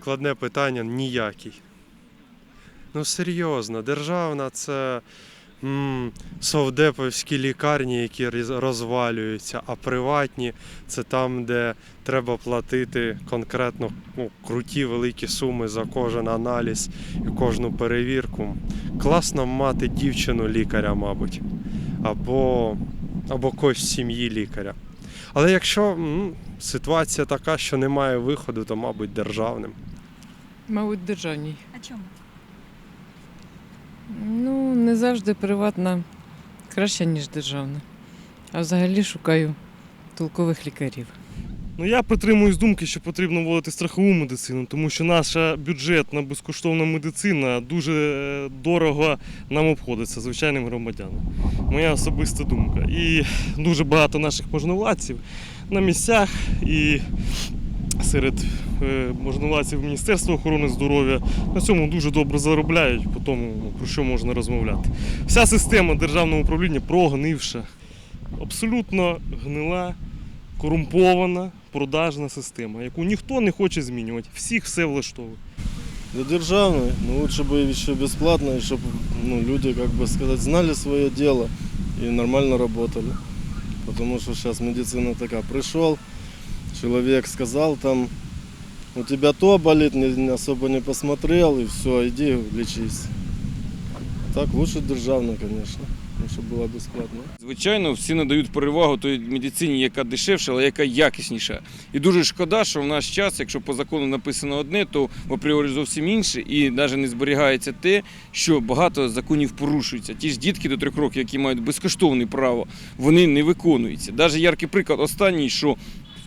складне питання ніякий. Ну серйозно, державна це м, совдеповські лікарні, які розвалюються, а приватні це там, де треба платити конкретно ну, круті великі суми за кожен аналіз і кожну перевірку. Класно мати дівчину лікаря, мабуть, або, або когось з сім'ї лікаря. Але якщо м, ситуація така, що немає виходу, то, мабуть, державним. Мабуть, державній. А чому? Ну, не завжди приватна краще, ніж державна. А взагалі шукаю толкових лікарів. Ну я притримуюсь думки, що потрібно вводити страхову медицину, тому що наша бюджетна безкоштовна медицина дуже е, дорого нам обходиться звичайним громадянам. Моя особиста думка. І дуже багато наших можновладців на місцях і серед е, можновладців Міністерства охорони здоров'я на цьому дуже добре заробляють, по тому ну, про що можна розмовляти. Вся система державного управління прогнивша, абсолютно гнила корумпована продажна система, яку ніхто не хоче змінювати. Всіх все влаштовує. Да державной, но лучше бы еще бесплатно, и чтобы ну, люди, как бы сказать, знали свое дело и нормально работали. Потому что сейчас медицина такая. Пришел, человек сказал там, у тебя то болит, не, особо не посмотрел, и все, иди лечись. Так лучше державно, конечно, чтобы было бесплатно. Звичайно, всі надають перевагу той медицині, яка дешевша, але яка якісніша. І дуже шкода, що в наш час, якщо по закону написано одне, то в апріорі зовсім інше, і навіть не зберігається те, що багато законів порушується. Ті ж дітки до трьох років, які мають безкоштовне право, вони не виконуються. Навіть яркий приклад останній, що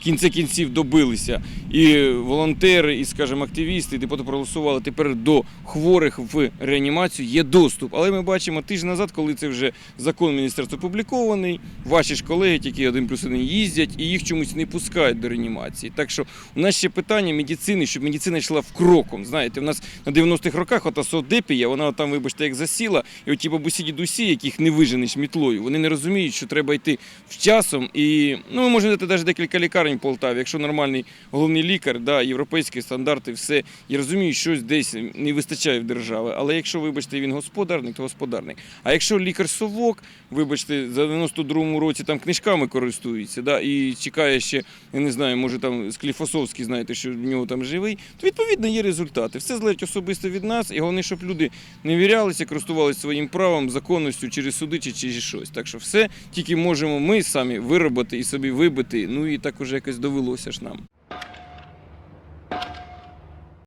кінці кінців добилися. І волонтери, і, скажімо, активісти, і депутати проголосували тепер до хворих в реанімацію є доступ. Але ми бачимо тиждень назад, коли це вже закон міністерства опублікований, ваші ж колеги, тільки один плюс один їздять, і їх чомусь не пускають до реанімації. Так що у нас ще питання медицини, щоб медицина йшла в кроком. Знаєте, у нас на 90-х роках ота совдепія, вона там, вибачте, як засіла, і оті бабусі дідусі, яких не виженеш мітлою, вони не розуміють, що треба йти вчасом. І ну, ми можемо дати навіть декілька лікарень в Полтаві, якщо нормальний головний лікар, да, європейські стандарти, все. Я розумію, щось десь не вистачає в держави. Але якщо, вибачте, він господарник, то господарник. А якщо лікар совок, вибачте, за 92-му році там книжками користується, да, і чекає ще, я не знаю, може там Скліфосовський, знаєте, що в нього там живий, то відповідно є результати. Все залежить особисто від нас, і головне, щоб люди не вірялися, користувалися своїм правом, законністю через суди чи через щось. Так що все тільки можемо ми самі виробити і собі вибити. Ну і так уже якось довелося ж нам.